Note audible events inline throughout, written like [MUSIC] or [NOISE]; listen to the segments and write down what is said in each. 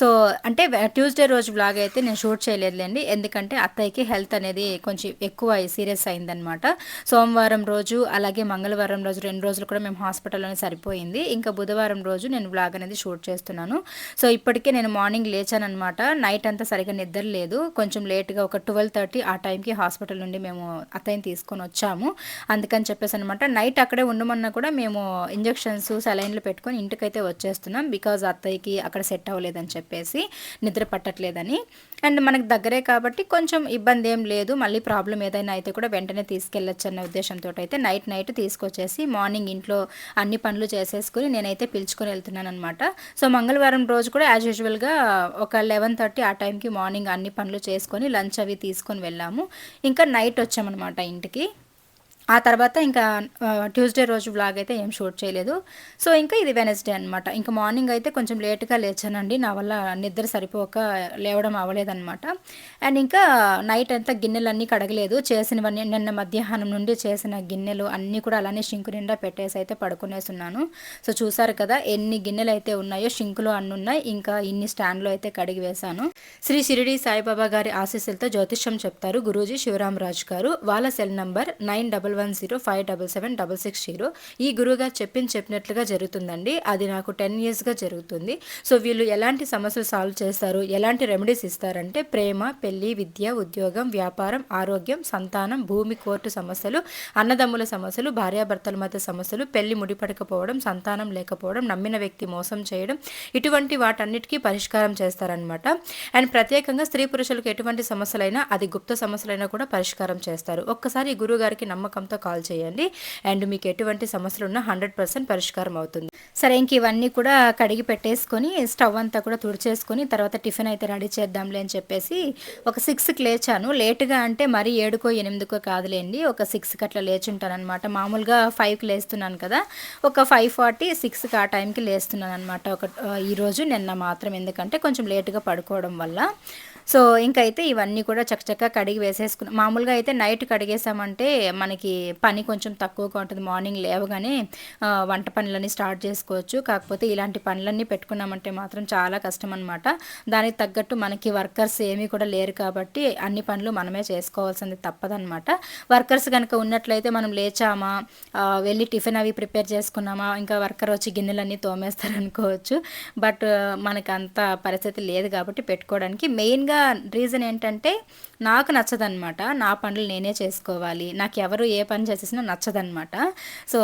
So అంటే Tuesday రోజు blog అయితే నేను షూట్ చేయలేదులేండి. ఎందుకంటే అత్తయ్యకి హెల్త్ అనేది కొంచెం ఎక్కువ సీరియస్ అయిందనమాట సోమవారం రోజు అలాగే మంగళవారం రోజు రెండు రోజులు కూడా మేము హాస్పిటల్లోనే సరిపోయింది. ఇంకా బుధవారం రోజు నేను బ్లాగ్ అనేది షూట్ చేస్తున్నాను. సో ఇప్పటికే నేను మార్నింగ్ లేచానమాట నైట్ అంతా సరిగా నిద్ర లేదు. కొంచెం లేట్గా ఒక ట్వెల్వ్ థర్టీ ఆ టైంకి హాస్పిటల్ నుండి మేము అత్తయ్యని తీసుకొని వచ్చాము. అందుకని చెప్పేసి అనమాట నైట్ అక్కడే ఉండమన్నా కూడా మేము ఇంజెక్షన్స్ సెలైన్లు పెట్టుకొని ఇంటికైతే వచ్చేస్తున్నాం. బికాజ్ అత్తయ్యకి అక్కడ సెట్ అవ్వలేదని చెప్పి. చెప్పేసి నిద్ర పట్టట్లేదని. అండ్ మనకు దగ్గరే కాబట్టి కొంచెం ఇబ్బంది ఏం లేదు. మళ్ళీ ప్రాబ్లం ఏదైనా అయితే కూడా వెంటనే తీసుకెళ్ళొచ్చు అన్న ఉద్దేశంతో అయితే నైట్ నైట్ తీసుకొచ్చేసి మార్నింగ్ ఇంట్లో అన్ని పనులు చేసేసుకుని నేనైతే పిలుచుకొని వెళ్తున్నాను అనమాట సో మంగళవారం రోజు కూడా యాజ్ యూజువల్గా ఒక లెవెన్ థర్టీ ఆ టైంకి మార్నింగ్ అన్ని పనులు చేసుకొని లంచ్ అవి తీసుకొని వెళ్ళాము. ఇంకా నైట్ వచ్చామన్నమాట ఇంటికి. ఆ తర్వాత ఇంకా ట్యూస్డే రోజు బ్లాగ్ అయితే ఏం షూట్ చేయలేదు. సో ఇంకా ఇది వెనస్డే అనమాట ఇంకా మార్నింగ్ అయితే కొంచెం లేట్గా లేచానండి. నా వల్ల నిద్ర సరిపోక లేవడం అవ్వలేదన్నమాట. అండ్ ఇంకా నైట్ అంతా గిన్నెలన్నీ కడగలేదు. చేసినవన్నీ నిన్న మధ్యాహ్నం నుండి చేసిన గిన్నెలు అన్నీ కూడా అలానే షింకు నిండా పెట్టేసి అయితే పడుకునేసున్నాను. సో చూసారు కదా ఎన్ని గిన్నెలు అయితే ఉన్నాయో షింకులో అన్ని ఉన్నాయి ఇంకా ఇన్ని స్టాండ్లో అయితే కడిగి వేశాను. శ్రీ షిరిడి సాయిబాబా గారి ఆశీస్సులతో జ్యోతిష్యం చెప్తారు గురూజీ శివరామరాజు గారు. వాళ్ళ cell number nine double one one zero five double seven double six zero. ఈ గురువుగారు చెప్పింది చెప్పినట్లుగా జరుగుతుందండి. అది నాకు టెన్ ఇయర్స్గా జరుగుతుంది. సో వీళ్ళు ఎలాంటి సమస్యలు సాల్వ్ చేస్తారు? ఎలాంటి రెమెడీస్ ఇస్తారంటే ప్రేమ పెళ్ళి విద్య ఉద్యోగం వ్యాపారం ఆరోగ్యం సంతానం భూమి కోర్టు సమస్యలు అన్నదమ్ముల సమస్యలు భార్యాభర్తల మధ్య సమస్యలు పెళ్ళి ముడిపడకపోవడం సంతానం లేకపోవడం నమ్మిన వ్యక్తి మోసం చేయడం ఇటువంటి వాటన్నిటికీ పరిష్కారం చేస్తారనమాట అండ్ ప్రత్యేకంగా స్త్రీ పురుషులకు ఎటువంటి సమస్యలైనా అది గుప్త సమస్యలైనా కూడా పరిష్కారం చేస్తారు. ఒక్కసారి గురువు గారికి నమ్మకం నమ్మకంతో కాల్ చేయండి. అండ్ మీకు ఎటువంటి సమస్యలు ఉన్నా హండ్రెడ్ పర్సెంట్ పరిష్కారం అవుతుంది. సరే ఇంక ఇవన్నీ కూడా కడిగి పెట్టేసుకొని స్టవ్ అంతా కూడా తుడిచేసుకొని తర్వాత టిఫిన్ అయితే రెడీ చేద్దాంలే అని చెప్పేసి ఒక సిక్స్కి లేచాను. లేటుగా అంటే మరీ ఏడుకో ఎనిమిదికో కాదులేండి. ఒక సిక్స్కి అట్లా లేచుంటాను అనమాట మామూలుగా ఫైవ్కి లేస్తున్నాను కదా. ఒక ఫైవ్ ఫార్టీ సిక్స్కి ఆ టైంకి లేస్తున్నాను అనమాట ఒక ఈరోజు నిన్న మాత్రం. ఎందుకంటే కొంచెం లేటుగా పడుకోవడం వల్ల. సో ఇంకైతే ఇవన్నీ కూడా చక్కచక్క కడిగి వేసేసుకున్నాం. మామూలుగా అయితే నైట్ కడిగేసామంటే మనకి పని కొంచెం తక్కువగా ఉంటుంది. మార్నింగ్ లేవగానే వంట పనులన్నీ స్టార్ట్ చేసుకోవచ్చు. కాకపోతే ఇలాంటి పనులన్నీ పెట్టుకున్నామంటే మాత్రం చాలా కష్టం అనమాట దానికి తగ్గట్టు మనకి వర్కర్స్ ఏమీ కూడా లేరు కాబట్టి అన్ని పనులు మనమే చేసుకోవాల్సింది తప్పదనమాట వర్కర్స్ కనుక ఉన్నట్లయితే మనం లేచామా వెళ్ళి టిఫిన్ అవి ప్రిపేర్ చేసుకున్నామా ఇంకా వర్కర్ వచ్చి గిన్నెలన్నీ తోమేస్తారనుకోవచ్చు. బట్ మనకు అంత పరిస్థితి లేదు కాబట్టి పెట్టుకోవడానికి. మెయిన్గా రీజన్ ఏంటంటే నాకు నచ్చదనమాట నా పనులు నేనే చేసుకోవాలి. నాకు ఎవరు ఏ పని చేసేసినా నచ్చదనమాట సో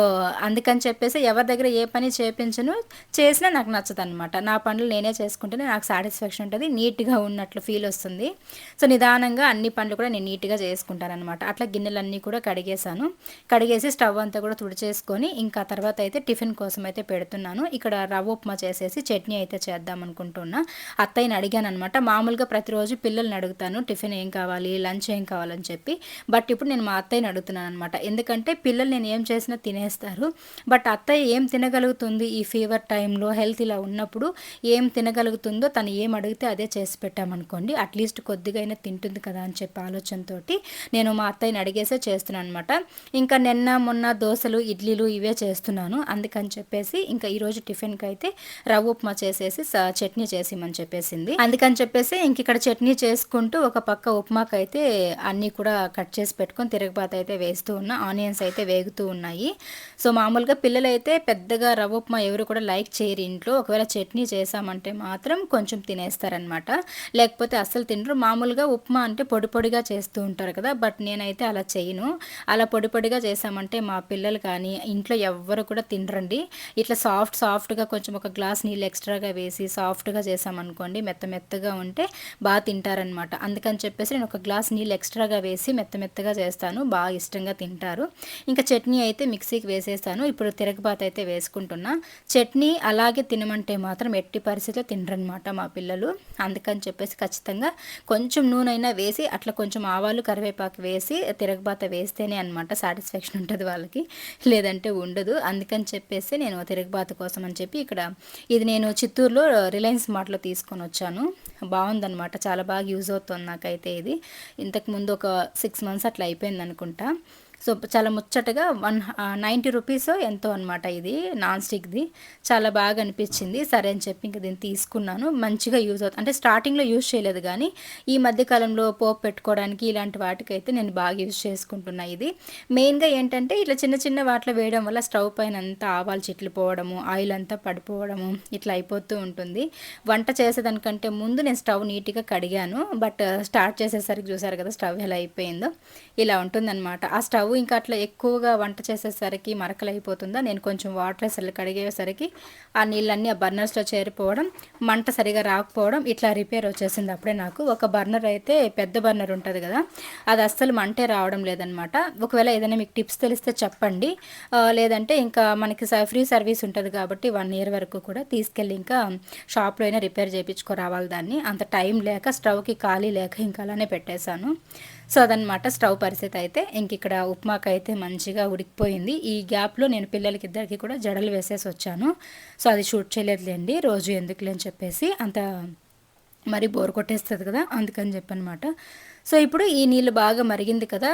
అందుకని చెప్పేసి ఎవరి దగ్గర ఏ పని చేపించను చేసినా నాకు నచ్చదనమాట నా పనులు నేనే చేసుకుంటేనే నాకు సాటిస్ఫాక్షన్ ఉంటుంది నీట్గా ఉన్నట్లు ఫీల్ వస్తుంది. సో నిదానంగా అన్ని పనులు కూడా నేను నీట్గా చేసుకుంటాను అనమాట అట్లా గిన్నెలన్నీ కూడా కడిగేశాను. కడిగేసి స్టవ్ అంతా కూడా తుడిచేసుకొని ఇంకా తర్వాత అయితే టిఫిన్ కోసం అయితే పెడుతున్నాను. ఇక్కడ రవ్వ ఉప్మా చేసేసి చట్నీ అయితే చేద్దాం అనుకుంటున్నా. అత్తయ్యని అడిగాను అనమాట మామూలుగా ప్రతిరోజు రోజు పిల్లల్ని అడుగుతాను టిఫిన్ ఏం కావాలి లంచ్ ఏం కావాలని చెప్పి. బట్ ఇప్పుడు నేను మా అత్తయ్యని అడుగుతున్నాను అనమాట ఎందుకంటే పిల్లలు నేను ఏం చేసినా తినేస్తారు. బట్ అత్తయ్య ఏం తినగలుగుతుంది ఈ ఫీవర్ టైంలో హెల్త్ ఇలా ఉన్నప్పుడు ఏం తినగలుగుతుందో తను ఏం అడిగితే అదే చేసి పెట్టామనుకోండి అట్లీస్ట్ కొద్దిగా అయినా తింటుంది కదా అని చెప్పి ఆలోచనతో నేను మా అత్తయ్యని అడిగేసే చేస్తున్నాను అనమాట ఇంకా నిన్న మొన్న దోశలు ఇడ్లీలు ఇవే చేస్తున్నాను. అందుకని చెప్పేసి ఇంకా ఈరోజు టిఫిన్కి అయితే రవ్వ ఉప్మా చేసేసి చట్నీ చేసిమని చెప్పేసింది. అందుకని చెప్పేసి ఇంక ఇక్కడ చట్నీ చేసుకుంటూ ఒక పక్క ఉప్మాకి అయితే అన్నీ కూడా కట్ చేసి పెట్టుకొని తిరగబాత అయితే వేస్తూ ఉన్నా ఆనియన్స్ అయితే వేగుతూ ఉన్నాయి. సో మామూలుగా పిల్లలైతే పెద్దగా రవ్వ ఉప్మా ఎవరు కూడా లైక్ చేయరు ఇంట్లో. ఒకవేళ చట్నీ చేసామంటే మాత్రం కొంచెం తినేస్తారనమాట లేకపోతే అస్సలు తినరు. మామూలుగా ఉప్మా అంటే పొడి పొడిగా చేస్తూ ఉంటారు కదా బట్ నేనైతే అలా చేయను. అలా పొడి పొడిగా చేసామంటే మా పిల్లలు కానీ ఇంట్లో ఎవ్వరు కూడా తినరండి. ఇట్లా సాఫ్ట్ సాఫ్ట్గా కొంచెం ఒక గ్లాస్ నీళ్ళు ఎక్స్ట్రాగా వేసి సాఫ్ట్గా చేసామనుకోండి మెత్త మెత్తగా ఉంటే బాగా బాగా తింటారనమాట అందుకని చెప్పేసి నేను ఒక గ్లాస్ నీళ్ళు ఎక్స్ట్రాగా వేసి మెత్త మెత్తగా చేస్తాను. బాగా ఇష్టంగా తింటారు. ఇంకా చట్నీ అయితే మిక్సీకి వేసేస్తాను. ఇప్పుడు తిరగబాత అయితే వేసుకుంటున్నా. చట్నీ అలాగే తినమంటే మాత్రం ఎట్టి పరిస్థితిలో తినరనమాట మా పిల్లలు. అందుకని చెప్పేసి ఖచ్చితంగా కొంచెం నూనె అయినా వేసి అట్లా కొంచెం ఆవాలు కరివేపాకు వేసి తిరగబాత వేస్తేనే అనమాట సాటిస్ఫాక్షన్ ఉంటుంది వాళ్ళకి. లేదంటే ఉండదు. అందుకని చెప్పేసి నేను తిరగబాత కోసం అని చెప్పి ఇక్కడ ఇది నేను చిత్తూరులో రిలయన్స్ మార్ట్లో తీసుకొని వచ్చాను. బాగుందనమాట చాలా బాగా యూజ్ అవుతుంది నాకైతే ఇది. ఇంతకు ముందు ఒక సిక్స్ మంత్స్ అట్లా అయిపోయింది అనుకుంటా సో చాలా ముచ్చటగా వన్ నైంటీ రూపీస్ ఎంతో అనమాట ఇది నాన్ స్టిక్ది. చాలా బాగా అనిపించింది. సరే అని చెప్పి ఇంకా దీన్ని తీసుకున్నాను. మంచిగా యూజ్ అవుతుంది అంటే స్టార్టింగ్లో యూజ్ చేయలేదు కానీ ఈ మధ్యకాలంలో పోపు పెట్టుకోవడానికి ఇలాంటి వాటికైతే నేను బాగా యూజ్ చేసుకుంటున్నా ఇది. మెయిన్గా ఏంటంటే ఇట్లా చిన్న చిన్న వాటిలో వేయడం వల్ల స్టవ్ పైన అంతా ఆవాలు చెట్లు పోవడము ఆయిల్ అంతా పడిపోవడము ఇట్లా అయిపోతూ ఉంటుంది. వంట చేసేదానికంటే ముందు నేను స్టవ్ నీట్గా కడిగాను. బట్ స్టార్ట్ చేసేసరికి చూసారు కదా స్టవ్ ఎలా అయిపోయిందో. ఇలా ఉంటుందన్నమాట. ఆ స్టవ్ స్టవ్ ఇంకా అట్లా ఎక్కువగా వంట చేసేసరికి మరకలు అయిపోతుందా నేను కొంచెం వాటర్ అసలు కడిగేసరికి ఆ నీళ్ళన్నీ ఆ బర్నర్స్లో చేరిపోవడం మంట సరిగా రాకపోవడం ఇట్లా రిపేర్ వచ్చేసింది అప్పుడే నాకు. ఒక బర్నర్ అయితే పెద్ద బర్నర్ ఉంటుంది కదా అది అస్సలు మంటే రావడం లేదనమాట. ఒకవేళ ఏదైనా మీకు టిప్స్ తెలిస్తే చెప్పండి. లేదంటే ఇంకా మనకి ఫ్రీ సర్వీస్ ఉంటుంది కాబట్టి వన్ ఇయర్ వరకు కూడా తీసుకెళ్ళి ఇంకా షాప్లో అయినా రిపేర్ చేయించుకో రావాలి దాన్ని. అంత టైం లేక స్టవ్కి ఖాళీ లేక ఇంకా అలానే పెట్టేశాను. సో అదనమాట స్టవ్ పరిస్థితి అయితే. ఇంక ఇక్కడ ఉప్మాకు అయితే మంచిగా ఉడికిపోయింది. ఈ గ్యాప్లో నేను పిల్లలకి ఇద్దరికి కూడా జడలు వేసేసి వచ్చాను. సో అది షూట్ చేయలేదులేండి. రోజు ఎందుకులే అని చెప్పేసి అంత మరి బోర్ కొట్టేస్తుంది కదా అందుకని చెప్పనమాట సో ఇప్పుడు ఈ నీళ్ళు బాగా మరిగింది కదా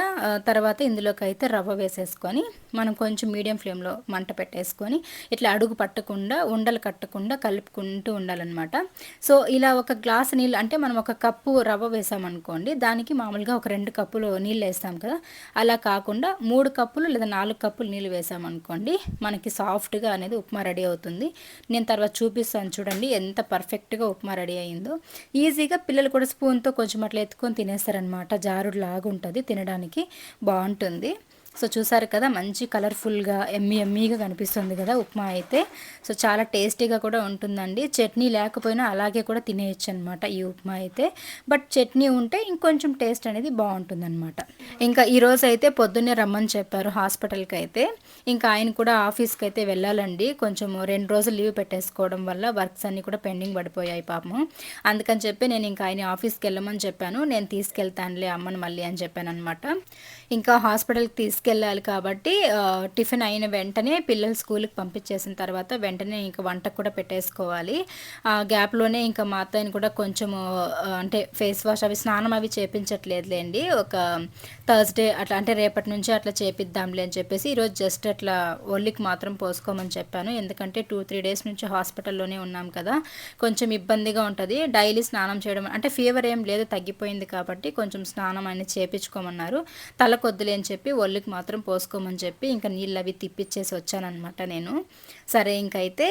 తర్వాత ఇందులోకి అయితే రవ్వ వేసేసుకొని మనం కొంచెం మీడియం ఫ్లేమ్లో మంట పెట్టేసుకొని ఇట్లా అడుగు పట్టకుండా ఉండలు కట్టకుండా కలుపుకుంటూ ఉండాలన్నమాట. సో ఇలా ఒక గ్లాస్ నీళ్ళు అంటే మనం ఒక కప్పు రవ్వ వేసామనుకోండి దానికి మామూలుగా ఒక రెండు కప్పులు నీళ్ళు వేస్తాం కదా అలా కాకుండా మూడు కప్పులు లేదా నాలుగు కప్పులు నీళ్ళు వేసామనుకోండి మనకి సాఫ్ట్గా అనేది ఉప్మా రెడీ అవుతుంది. నేను తర్వాత చూపిస్తాను చూడండి ఎంత పర్ఫెక్ట్గా ఉప్మా రెడీ అయిందో. ఈజీగా పిల్లలు కూడా స్పూన్తో కొంచెం అట్లా ఎత్తుకొని తినేస్తారనమాట అనమాట జారుడు లాగా ఉంటుంది తినడానికి. బాగుంటుంది సో చూసారు కదా మంచి కలర్ఫుల్గా ఎమ్మి ఎమ్మీగా కనిపిస్తుంది కదా ఉప్మా అయితే. సో చాలా టేస్టీగా కూడా ఉంటుందండి. చట్నీ లేకపోయినా అలాగే కూడా తినేయచ్చు అనమాట ఈ ఉప్మా అయితే. బట్ చట్నీ ఉంటే ఇంకొంచెం టేస్ట్ అనేది బాగుంటుందన్నమాట ఇంకా ఈరోజు అయితే పొద్దున్నే రమ్మని చెప్పారు హాస్పిటల్కి అయితే ఇంకా ఆయన కూడా ఆఫీస్కి అయితే వెళ్ళాలండి. కొంచెం రెండు రోజులు లీవ్ పెట్టేసుకోవడం వల్ల వర్క్స్ అన్నీ కూడా పెండింగ్ పడిపోయాయి పాపము అందుకని చెప్పి నేను ఇంకా ఆయన ఆఫీస్కి వెళ్ళమని చెప్పాను. నేను తీసుకెళ్తానులే అమ్మని మళ్ళీ అని చెప్పాను అనమాట ఇంకా హాస్పిటల్కి తీసుకు తీసుకెళ్ళాలి కాబట్టి టిఫిన్ అయిన వెంటనే పిల్లలు స్కూల్కి పంపించేసిన తర్వాత వెంటనే ఇంకా వంటకు కూడా పెట్టేసుకోవాలి. ఆ గ్యాప్లోనే ఇంకా మా అత్తయ్యని కూడా కొంచెం అంటే ఫేస్ వాష్ అవి స్నానం అవి చేపించట్లేదులేండి. ఒక థర్స్డే అట్లా అంటే రేపటి నుంచి అట్లా చేపిద్దాంలే అని చెప్పేసి ఈరోజు జస్ట్ అట్లా ఒళ్ళికి మాత్రం పోసుకోమని చెప్పాను. ఎందుకంటే టూ త్రీ డేస్ నుంచి హాస్పిటల్లోనే ఉన్నాం కదా. కొంచెం ఇబ్బందిగా ఉంటుంది. డైలీ స్నానం చేయడం అంటే ఫీవర్ ఏం లేదు తగ్గిపోయింది కాబట్టి కొంచెం స్నానం అనేది చేపించుకోమన్నారు. తల కొద్దులే అని చెప్పి ఒళ్ళికి మాత్రం పోసుకోమని చెప్పి ఇంకా నీళ్ళు అవి తిప్పిచ్చేసి వచ్చానమాట నేను. సరే ఇంకైతే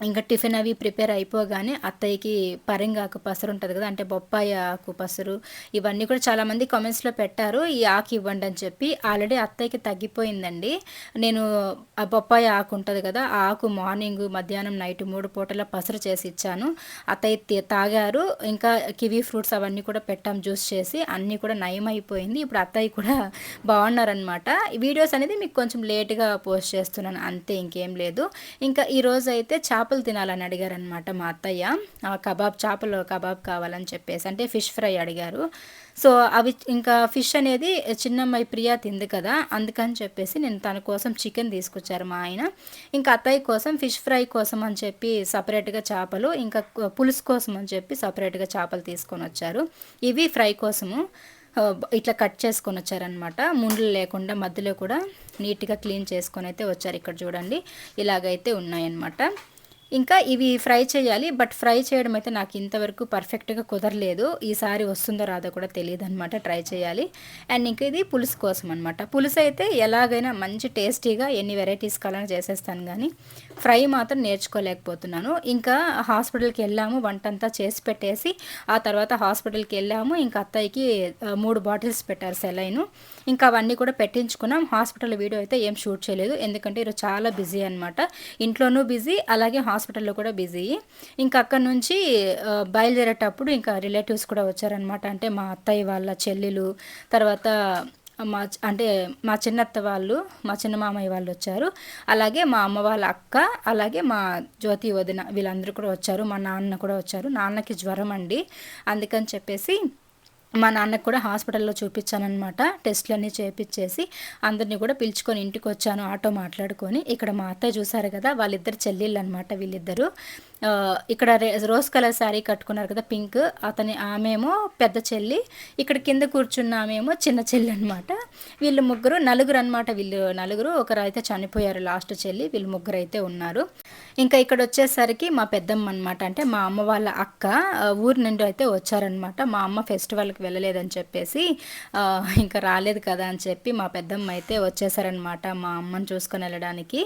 ఇంకా టిఫిన్ అవి ప్రిపేర్ అయిపోగానే అత్తయ్యకి పరంగాకు పసరు ఉంటుంది కదా అంటే బొప్పాయి ఆకు పసరు ఇవన్నీ కూడా చాలామంది కామెంట్స్లో పెట్టారు. ఈ ఆకు ఇవ్వండి అని చెప్పి ఆల్రెడీ అత్తయ్యకి తగ్గిపోయిందండి. నేను ఆ బొప్పాయి ఆకు ఉంటుంది కదా ఆ ఆకు మార్నింగ్ మధ్యాహ్నం నైట్ మూడు పూటల పసరు చేసి ఇచ్చాను. అత్తయ్య తాగారు. ఇంకా కివీ ఫ్రూట్స్ అవన్నీ కూడా పెట్టాం జ్యూస్ చేసి అన్నీ కూడా నయం అయిపోయింది ఇప్పుడు అత్తయ్య కూడా బాగున్నారనమాట వీడియోస్ అనేది మీకు కొంచెం లేట్గా పోస్ట్ చేస్తున్నాను అంతే ఇంకేం లేదు. ఇంకా ఈరోజు అయితే చేప చేపలు తినాలని అడిగారనమాట మా అత్తయ్య. కబాబ్ చేపలు కబాబ్ కావాలని చెప్పేసి అంటే ఫిష్ ఫ్రై అడిగారు. సో అవి ఇంకా ఫిష్ అనేది చిన్నమ్మాయి ప్రియా తింది కదా అందుకని చెప్పేసి నేను తన కోసం చికెన్ తీసుకొచ్చారు మా ఆయన. ఇంకా అత్తయ్య కోసం ఫిష్ ఫ్రై కోసం అని చెప్పి సపరేట్గా చేపలు ఇంకా పులుసు కోసం అని చెప్పి సపరేట్గా చేపలు తీసుకొని వచ్చారు. ఇవి ఫ్రై కోసము ఇట్లా కట్ చేసుకొని వచ్చారనమాట ముండ్లు లేకుండా మధ్యలో కూడా నీట్గా క్లీన్ చేసుకొని అయితే వచ్చారు. ఇక్కడ చూడండి ఇలాగైతే ఉన్నాయన్నమాట. ఇంకా ఇవి ఫ్రై చేయాలి బట్ ఫ్రై చేయడం అయితే నాకు ఇంతవరకు పర్ఫెక్ట్గా కుదరలేదు. ఈసారి వస్తుందో రాదో కూడా తెలియదు అనమాట ట్రై చేయాలి. అండ్ ఇంకా ఇది పులుసు కోసం అనమాట పులుసు అయితే ఎలాగైనా మంచి టేస్టీగా ఎన్ని వెరైటీస్ కావాలని చేసేస్తాను కానీ ఫ్రై మాత్రం నేర్చుకోలేకపోతున్నాను. ఇంకా హాస్పిటల్కి వెళ్ళాము వంట అంతా చేసి పెట్టేసి ఆ తర్వాత హాస్పిటల్కి వెళ్ళాము. ఇంకా అత్తయ్యకి మూడు బాటిల్స్ పెట్టారు సెలైను. ఇంకా అవన్నీ కూడా పెట్టించుకున్నాం. హాస్పిటల్ వీడియో అయితే ఏం షూట్ చేయలేదు. ఎందుకంటే ఈరోజు చాలా బిజీ అనమాట ఇంట్లోనూ బిజీ అలాగే హాస్పిటల్లో కూడా బిజీ. ఇంకా అక్కడ నుంచి బయలుదేరేటప్పుడు ఇంకా రిలేటివ్స్ కూడా వచ్చారనమాట అంటే మా అత్తయ్య వాళ్ళ చెల్లెలు తర్వాత మా అంటే మా చిన్నత్త వాళ్ళు మా చిన్న మామయ్య వాళ్ళు వచ్చారు. అలాగే మా అమ్మ వాళ్ళ అక్క అలాగే మా జ్యోతి వదిన వీళ్ళందరూ కూడా వచ్చారు. మా నాన్న కూడా వచ్చారు. నాన్నకి జ్వరం అండి. అందుకని చెప్పేసి మా నాన్నకు కూడా హాస్పిటల్లో చూపించానమాట టెస్ట్లన్నీ చేపించేసి అందరినీ కూడా పిలుచుకొని ఇంటికి వచ్చాను ఆటో మాట్లాడుకొని. ఇక్కడ మా అత్త చూసారు కదా వాళ్ళిద్దరు చెల్లెళ్ళు అనమాట వీళ్ళిద్దరూ. ఇక్కడ రోజ్ కలర్ శారీ కట్టుకున్నారు కదా పింక్ అతని ఆమెమో పెద్ద చెల్లి ఇక్కడ కింద కూర్చున్న ఆమెమో చిన్న చెల్లి అనమాట వీళ్ళు ముగ్గురు నలుగురు అనమాట వీళ్ళు నలుగురు ఒకరు అయితే చనిపోయారు లాస్ట్ చెల్లి వీళ్ళు ముగ్గురు అయితే ఉన్నారు. ఇంకా ఇక్కడ వచ్చేసరికి మా పెద్దమ్మ అనమాట అంటే మా అమ్మ వాళ్ళ అక్క ఊరు నుండి అయితే వచ్చారనమాట మా అమ్మ ఫెస్టివల్కి వెళ్ళలేదని చెప్పేసి ఇంకా రాలేదు కదా అని చెప్పి మా పెద్దమ్మ అయితే వచ్చేసారనమాట మా అమ్మని చూసుకొని వెళ్ళడానికి.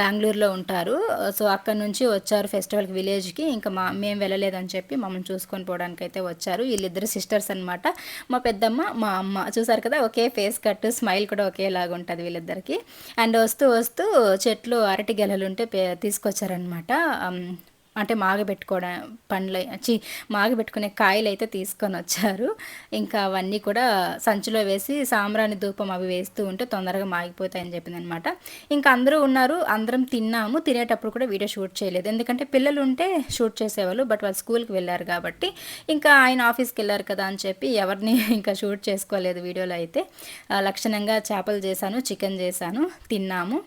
బెంగళూరులో ఉంటారు. సో అక్కడ నుంచి వచ్చారు ఫెస్టివల్కి విలేజ్కి ఇంకా మా మేము వెళ్ళలేదని చెప్పి మమ్మల్ని చూసుకొని పోవడానికి అయితే వచ్చారు. వీళ్ళిద్దరు సిస్టర్స్ అనమాట మా పెద్దమ్మ మా అమ్మ చూసారు కదా ఒకే ఫేస్ కట్ స్మైల్ కూడా ఒకేలాగా ఉంటుంది వీళ్ళిద్దరికి. అండ్ వస్తూ వస్తూ చెట్లు అరటి గెలలు ఉంటే తీసుకొచ్చారనమాట అంటే మాగబెట్టుకోవడం పండ్లు చి మాగబెట్టుకునే కాయలు అయితే తీసుకొని వచ్చారు. ఇంకా అవన్నీ కూడా సంచిలో వేసి సాంబ్రాణి ధూపం అవి వేస్తూ ఉంటే తొందరగా మాగిపోతాయని చెప్పింది అనమాట ఇంకా అందరూ ఉన్నారు అందరం తిన్నాము. తినేటప్పుడు కూడా వీడియో షూట్ చేయలేదు. ఎందుకంటే పిల్లలు ఉంటే షూట్ చేసేవాళ్ళు బట్ వాళ్ళు స్కూల్కి వెళ్ళారు కాబట్టి. ఇంకా ఆయన ఆఫీస్కి వెళ్ళారు కదా అని చెప్పి ఎవరిని [LAUGHS] ఇంకా షూట్ చేసుకోలేదు వీడియోలో అయితే. లక్షణంగా చేపలు చేశాను చికెన్ చేశాను తిన్నాము.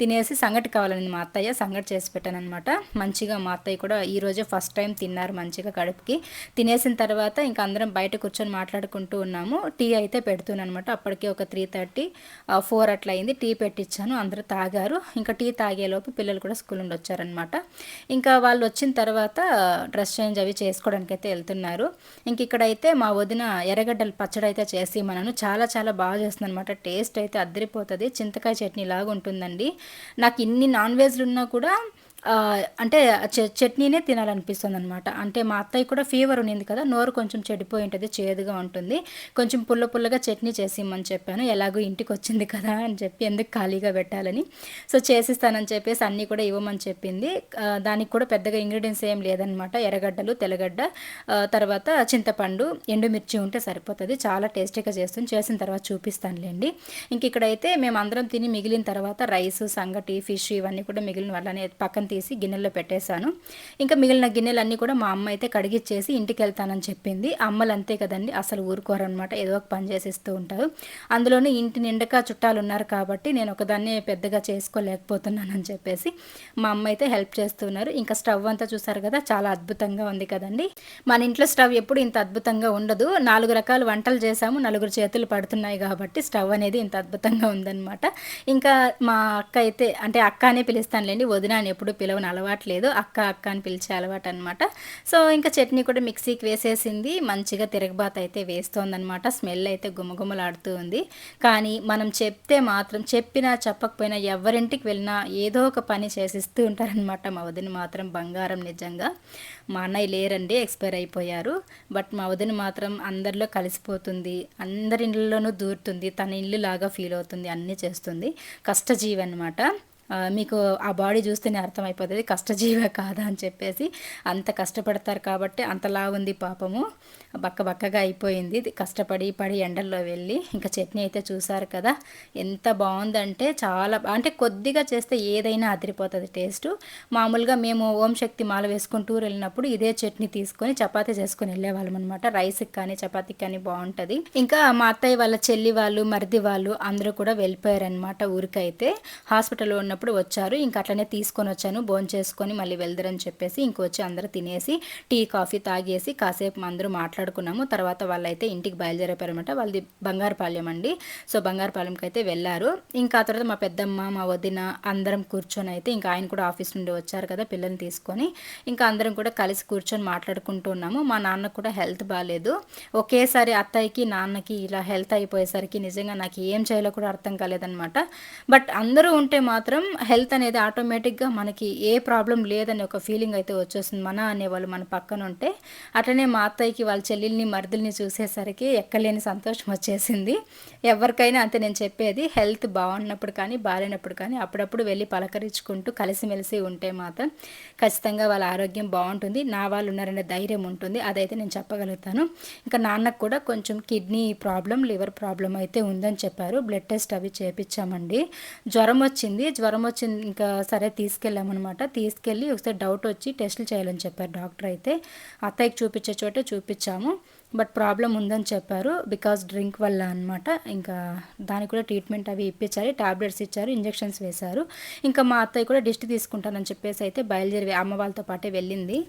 తినేసి సంగటి కావాలని మా అత్తయ్య సంగటి చేసి పెట్టాను అనమాట మంచిగా మా అత్తయ్య కూడా ఈరోజే ఫస్ట్ టైం తిన్నారు మంచిగా కడుపుకి. తినేసిన తర్వాత ఇంకా అందరం బయట కూర్చొని మాట్లాడుకుంటూ ఉన్నాము. టీ అయితే పెడుతున్నాను అనమాట అప్పటికే ఒక త్రీ థర్టీ ఫోర్ అట్లా అయింది. టీ పెట్టించాను అందరూ తాగారు. ఇంకా టీ తాగేలోపు పిల్లలు కూడా స్కూల్ నుండి వచ్చారనమాట ఇంకా వాళ్ళు వచ్చిన తర్వాత డ్రెస్ చేంజ్ అవి చేసుకోవడానికి అయితే వెళ్తున్నారు. ఇంక ఇక్కడైతే మా వదిన ఎర్రగడ్డలు పచ్చడి అయితే చేసి మనను చాలా చాలా బాగా చేస్తుంది అనమాట టేస్ట్ అయితే అద్దరిపోతుంది. చింతకాయ చట్నీ లాగా ఉంటుందండి. నాకు ఇన్ని నాన్ వెజ్లు ఉన్నా కూడా అంటే చట్నీనే తినాలనిపిస్తుంది అనమాట అంటే మా అత్తయ్య కూడా ఫీవర్ ఉన్నింది కదా నోరు కొంచెం చెడిపోయి ఉంటుంది చేదుగా ఉంటుంది. కొంచెం పుల్ల పుల్లగా చట్నీ చేసి ఇమ్మని చెప్పాను ఎలాగో ఇంటికి వచ్చింది కదా అని చెప్పి ఎందుకు ఖాళీగా పెట్టాలని. సో చేసిస్తానని చెప్పేసి అన్నీ కూడా ఇవ్వమని చెప్పింది. దానికి కూడా పెద్దగా ఇంగ్రీడియంట్స్ ఏం లేదనమాట ఎర్రగడ్డలు తెల్లగడ్డ తర్వాత చింతపండు ఎండుమిర్చి ఉంటే సరిపోతుంది. చాలా టేస్టీగా చేస్తుంది. చేసిన తర్వాత చూపిస్తానులేండి. ఇంక ఇక్కడైతే మేము అందరం తిని మిగిలిన తర్వాత రైస్ సంగటి ఫిష్ ఇవన్నీ కూడా మిగిలిన వాళ్ళని పక్కన తీసి గిన్నెలో పెట్టేశాను. ఇంకా మిగిలిన గిన్నెలన్నీ కూడా మా అమ్మ అయితే కడిగిచ్చేసి ఇంటికి వెళ్తానని చెప్పింది. అమ్మలు అంతే కదండి అసలు ఊరుకోరనమాట ఏదో ఒక పని చేసిస్తూ ఉంటారు. అందులోనే ఇంటి నిండక చుట్టాలు ఉన్నారు కాబట్టి నేను ఒకదాన్నే పెద్దగా చేసుకోలేకపోతున్నానని చెప్పేసి మా అమ్మ అయితే హెల్ప్ చేస్తున్నారు. ఇంకా స్టవ్ అంతా చూసారు కదా చాలా అద్భుతంగా ఉంది కదండి. మన ఇంట్లో స్టవ్ ఎప్పుడు ఇంత అద్భుతంగా ఉండదు. నాలుగు రకాల వంటలు చేశాము నలుగురు చేతులు పడుతున్నాయి కాబట్టి స్టవ్ అనేది ఇంత అద్భుతంగా ఉందన్నమాట. ఇంకా మా అక్క అయితే అంటే అక్క అనే పిలుస్తానులేండి వదిన అని ఎప్పుడు పిలవని అలవాటు లేదు అక్క అక్క అని పిలిచే అలవాటు అనమాట సో ఇంకా చట్నీ కూడా మిక్సీకి వేసేసింది. మంచిగా తిరగబాత అయితే వేస్తోందనమాట స్మెల్ అయితే గుమగుమలాడుతూ ఉంది. కానీ మనం చెప్తే మాత్రం చెప్పినా చెప్పకపోయినా ఎవరింటికి వెళ్ళినా ఏదో ఒక పని చేసిస్తూ ఉంటారనమాట మా వదిన మాత్రం బంగారం నిజంగా. మా అన్నయ్య లేరండి ఎక్స్పైర్ అయిపోయారు. బట్ మా వదిన మాత్రం అందరిలో కలిసిపోతుంది. అందరి ఇళ్ళలోనూ దూరుతుంది. తన ఇల్లు లాగా ఫీల్ అవుతుంది. అన్నీ చేస్తుంది. కష్టజీవి అనమాట మీకు ఆ బాడీ చూస్తేనే అర్థమైపోతుంది కష్టజీవ కాదా అని చెప్పేసి అంత కష్టపడతారు కాబట్టి అంతలా ఉంది పాపము. బక్క బక్కగా అయిపోయింది. ఇది కష్టపడి పడి ఎండల్లో వెళ్ళి ఇంకా చట్నీ అయితే చూసారు కదా. ఎంత బాగుందంటే చాలా అంటే కొద్దిగా చేస్తే ఏదైనా అదిరిపోతుంది టేస్ట్ మామూలుగా మేము ఓం శక్తి మాల వేసుకుని టూర్ వెళ్ళినప్పుడు ఇదే చట్నీ తీసుకొని చపాతీ చేసుకొని వెళ్ళేవాళ్ళం అనమాట రైస్కి కానీ చపాతీకి కానీ బాగుంటుంది. ఇంకా మా అత్తయ్య వాళ్ళ చెల్లి వాళ్ళు మరిది వాళ్ళు అందరూ కూడా వెళ్ళిపోయారనమాట ఊరికైతే. హాస్పిటల్లో వచ్చినప్పుడు వచ్చారు. ఇంకా అట్లనే తీసుకొని వచ్చాను. భోజనం చేసుకొని మళ్ళీ వెళ్దరని చెప్పేసి ఇంకొచ్చి అందరూ తినేసి టీ కాఫీ తాగేసి కాసేపు అందరూ మాట్లాడుకున్నాము. తర్వాత వాళ్ళైతే ఇంటికి బయలుదేరిపోయారనమాట వాళ్ళది బంగారుపాలెం అండి. సో బంగారుపాలెంకి అయితే వెళ్ళారు. ఇంకా ఆ తర్వాత మా పెద్దమ్మ మా వదిన అందరం కూర్చొని అయితే ఇంకా ఆయన కూడా ఆఫీస్ నుండి వచ్చారు కదా పిల్లల్ని తీసుకొని. ఇంకా అందరం కూడా కలిసి కూర్చొని మాట్లాడుకుంటూ ఉన్నాము. మా నాన్నకు కూడా హెల్త్ బాగాలేదు ఒకేసారి అత్తయ్యకి నాన్నకి ఇలా హెల్త్ అయిపోయేసరికి నిజంగా నాకు ఏం చేయాలో కూడా అర్థం కాలేదనమాట బట్ అందరూ ఉంటే మాత్రం హెల్త్ అనేది ఆటోమేటిక్గా మనకి ఏ ప్రాబ్లం లేదని ఒక ఫీలింగ్ అయితే వచ్చేస్తుంది. మన అనేవాళ్ళు మన పక్కన ఉంటే అట్లనే మా అత్తయ్యకి వాళ్ళ చెల్లెల్ని మరుదుల్ని చూసేసరికి ఎక్కలేని సంతోషం వచ్చేసింది. ఎవరికైనా అంతే నేను చెప్పేది హెల్త్ బాగున్నప్పుడు కానీ బాగాలేనప్పుడు కానీ అప్పుడప్పుడు వెళ్ళి పలకరించుకుంటూ కలిసిమెలిసి ఉంటే మాత్రం ఖచ్చితంగా వాళ్ళ ఆరోగ్యం బాగుంటుంది. నా వాళ్ళు ఉన్నారనే ధైర్యం ఉంటుంది. అదైతే నేను చెప్పగలుగుతాను. ఇంకా నాన్నకు కూడా కొంచెం కిడ్నీ ప్రాబ్లం లివర్ ప్రాబ్లం అయితే ఉందని చెప్పారు. బ్లడ్ టెస్ట్ అవి చేపించామండి జ్వరం వచ్చింది. జ్వరం జ్వరం వచ్చింది ఇంకా సరే తీసుకెళ్ళామన్నమాట. తీసుకెళ్ళి ఒకసారి డౌట్ వచ్చి టెస్టులు చేయాలని చెప్పారు డాక్టర్ అయితే. అత్తయ్యకి చూపించే చోటే చూపించాము. బట్ ప్రాబ్లం ఉందని చెప్పారు. బికాస్ డ్రింక్ వల్ల అనమాట ఇంకా దానికి కూడా ట్రీట్మెంట్ అవి ఇప్పించారు టాబ్లెట్స్ ఇచ్చారు ఇంజెక్షన్స్ వేశారు. ఇంకా మా అత్తయ్య కూడా డిస్ట్ తీసుకుంటానని చెప్పేసి అయితే బయలుదేరి అమ్మ వాళ్ళతో పాటే వెళ్ళింది.